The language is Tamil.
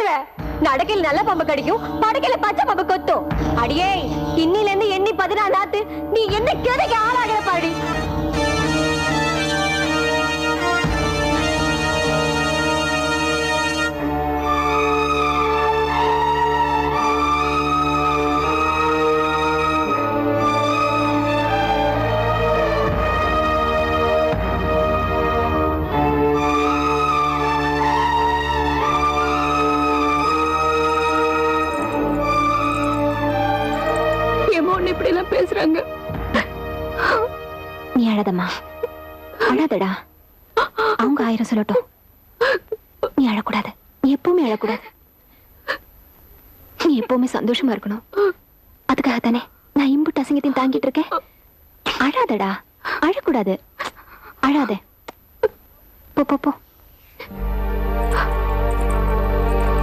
போட்டுருவேன் நடக்கையில் நல்ல பாம்பு கடிக்கும். படுக்கையில பச்சை பாம்பு கொத்தும். அடியே இன்னில இருந்து எண்ணி பதினாலு நீ என்ன கதைக்கு ஆளாடி. அப்படி இப்படி எல்லாம் பேசுறாங்க. நீ அழாதம்மா. அழாதடா. அவங்க ஆயிரம் சொல்லட்டும். நீ அழக்கூடாது. நீ எப்பவுமே அழக்கூடாது. நீ எப்பவுமே சந்தோஷமா இருக்கணும். அதுக்காக தானே நான் இம்புட்டு அசிங்கத்தையும் தாங்கிட்டு இருக்கேன். அழாதடா. அழக்கூடாது. அழாத. போ போ போ.